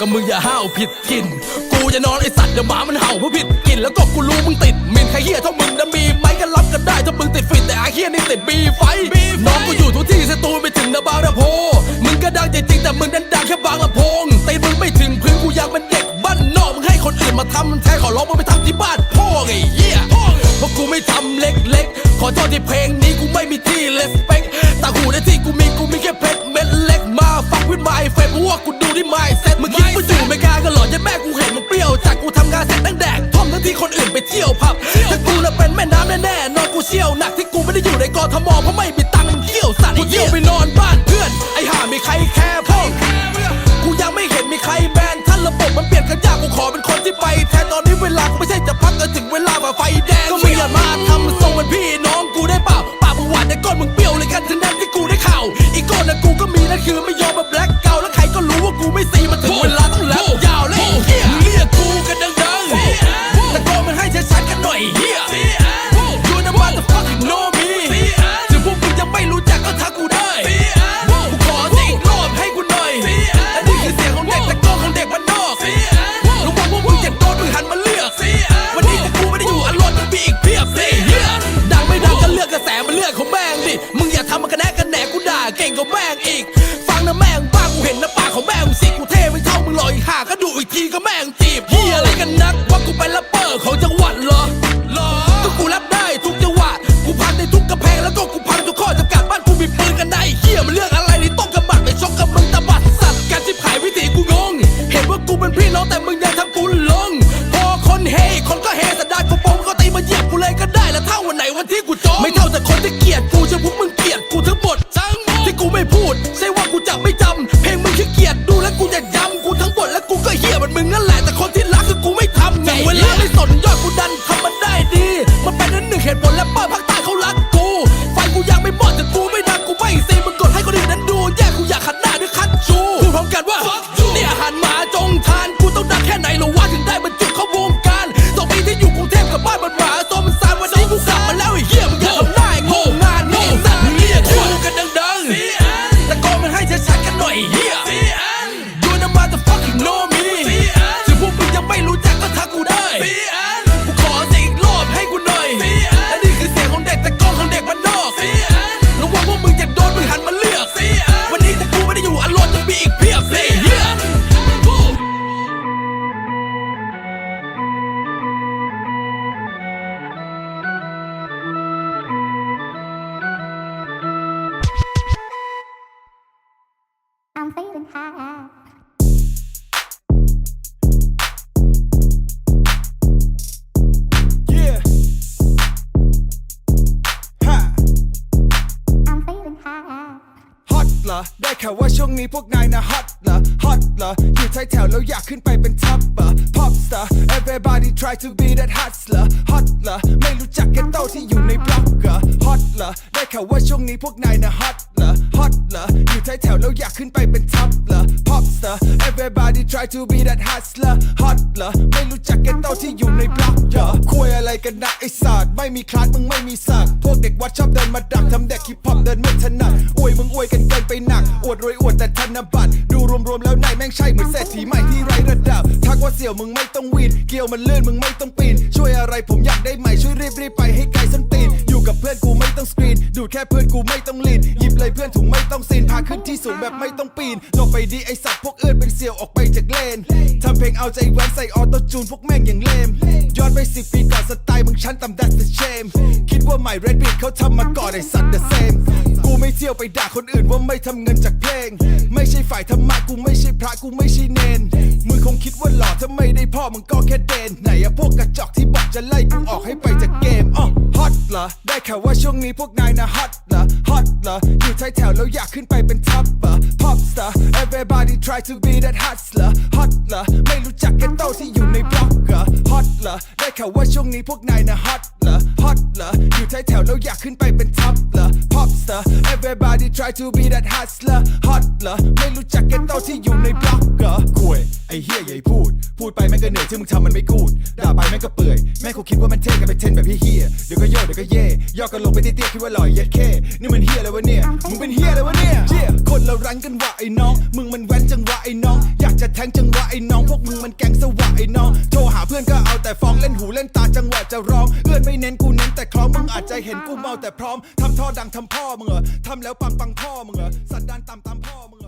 ก็มึงอย่าห้าวผิดถิ่นกูจะนอนไอสัตว์เดี๋ยวหมามันเห่าเพราะผิดกลิ่นแล้วก็กูรู้มึงติดมินใครเฮียเท่ามึงนะมีไหมก็รับกันได้ถ้ามึงติดฟิตแต่อาเฮียนี่ติดบีไฟน้องกูอยู่ทุกที่สตูลไปถึงนาบางนาโพ มึงก็ดังจริงแต่มึงนั้นดังแค่บางลำโพงตีมึงไม่ถึงพื้นกูยังเป็นเด็กบ้านนอกมึงให้คนอื่นมาทำแทนขอร้องมึงไปทำที่บ้านพ่อไงเหี้ยเพราะกูไม่ทำเล็กๆขอโทษที่เพลงนี้กูไม่มีที่เลสเปกแต่หูในที่กูมีกูมีแค่เพชรเม็ดเล็ก ฟักวิดไมเฟนเพว่ากูดูที่ไมเซ็ตมึงคิดว่าอยู่ไม่กล้าก็หลอนยันแม่กูเห็นมันเปรี้ยวจากกูทำงานเสร็จตั้งแดกท่อมทั้งที่คนอื่นไปเที่ยวผับแต่กูน่ะเป็นแม่น้ำแน่ๆนอนกูเชี่ยวหนักที่กูไม่ได้อยู่ในกทมเพราะไม่มีตังค์มึงเที่ยวสัตว์กูเที่ยวไปนอนบ้านเพื่อนไอ้ห่ามีใครแคร์พ่อกูยังไม่เห็นมีใครแบนท่านระบบมันเปลี่ยนกันยากกูขอเป็นคนที่ไปแทนตอนนี้เวลากูไม่ใช่จะพักก็ถึงเวลามาไฟแดงก็ไม่อย่ามาทำทรงเป็นพี่น้องกูได้เปล่าปากมึงหวานแต่ก้นมึงเปรี้ยวเลยกันทั้งนั้นที่กูได้ข่าวอีกก้นนะกูก็มีนั่นคือไม่ยอม อตเหรอได้ข่าวว่าช่วงนี้พวกนายนะฮอตเหรอ ฮอตเหรอ อยู่ท้ายแถวแล้วอยากขึ้นไปเป็นท็อปเหรอ พอปสเตอร์ everybody try to be that hustler ฮอตเหรอ ไม่รู้จักกันโตที่อยู่ในบล็อกเหรอ ฮอตเหรอ ได้ข่าวว่าช่วงนี้พวกนายนะฮอตเหรอ ฮอตเหรอ อยู่ท้ายแถวแล้วอยากขึ้นไปเป็นท็อปเหรอ pop star everybody try to be that hustler ฮอตเหรอไม่รู้จักกันโตที่อยู่ในบล็อกเหรอคุยอะไรกันนะไอ้ศาสตร์ไม่มีคลาสมึงไม่มีศักดิ์พวกเด็กวัดชอบเดินมาดักทำเด็กฮิปฮอปเดินไม่ถนัดอวยมึงอวยกันเกินไปหนัก อวดรวยอวดแต่ธนบัตรดูรวมๆแล้วนายแม่งใช่เหมือนเศรษฐีใหม่ที่ไร้ระดับทักว่าเสี่ยวมึงไม่ต้องวีนเกี่ยวมันลื่นมึงไม่ต้องปีนช่วยอะไรผมอยากได้ใหม่ช่วยรีบรีบๆไปให้ไก แค่เพื่อนกูไม่ต้องลีนหยิบเลยเพื่อนถุงไม่ต้องซีนพาขึ้นที่สูงแบบไม่ต้องปีนลงไปดีไอสัตว์พวกเอื้อนเป็นเสี่ยวออกไปจากเลนทำเพลงเอาใจแว้นใส่ออโต้จูนพวกแม่งอย่างเลมย้อนไปสิปีก่อนสไตล์มึงชั้นต่ำ that's the shame คิดว่าใหม่ Red Beat เขาทำมาก่อนไอสัตว์ the same กูไม่เที่ยวไปด่าคนอื่นว่าไม่ทำเงินจากเพลง ไม่ใช่ฝ่ายธรรมะกูไม่ใช่พระกูไม่ใช่เนน มึงคงคิดว่าหล่อถ้าไม่ได้พ่อมึงก็แค่เดนไหนอะพวกกระจอกที่บอกจะไล่กูออกให้ไปจากเกมอ๋อฮอตเหรอได้ข่าวว่าช่วงนี้พวกนายนะฮอตเหรอฮอตเหรออยู่ท้ายแถวแล้วอยากขึ้นไปเป็นท็อปเหรอ pop star everybody try to be that hustler ฮอตเหรอไม่รู้จักกันโตที่อยู่ในบล็อกเหรอฮอตเหรอได้ข่าวว่าช่วงนี้พวกนายนะฮอตเหรอฮอตเหรออยู่ท้ายแถวแล้วอยากขึ้นไปเป็นท็อปเหร อ Everybody try to be that hustler hot เหรอไม่รู้จักแกโตที่อยู่ในบล็อกเหรอคุยไอ้เฮียใหญ่พูด พูดไปแม่งก็เหนื่อยที่มึงทำมันไม่กูดด่าไปแม่งก็เปื่อยแม่งคงคิดว่ามันเท่กันไปเทนแบบเฮียๆเดี๋ยวก็โยกเดี๋ยวก็เย่ย่อกันลงไปเตี้ยๆคิดว่าหล่อยเย็ดแค่นี่มันเฮียอะไรวะเนี่ยมึงเป็นเฮียอะไรวะเนี่ยเฮียคนเรารันกันว่าไอ้น้อง มึงมันแว้นจังหวะไอ้น้อง อยากจะแทงจังหวะไอ้น้อง พวกมึงมันแก๊งสวะไอ้น้องโทรหาเพื่อนก็เอาแต่ฟ้องเล่นหูเล่นตาจังหวะจะร้องเอื้อนไม่เน้นกูเน้นแต่คล้องมึงอาจจะเห็นกูเมาแต่พร้อมทำท่อดังทำพ่อมึงมึงเหรอทำแล้วปังปังพ่อมึงเหรอสัตว์ดันตามตามพ่อมึงเหรอ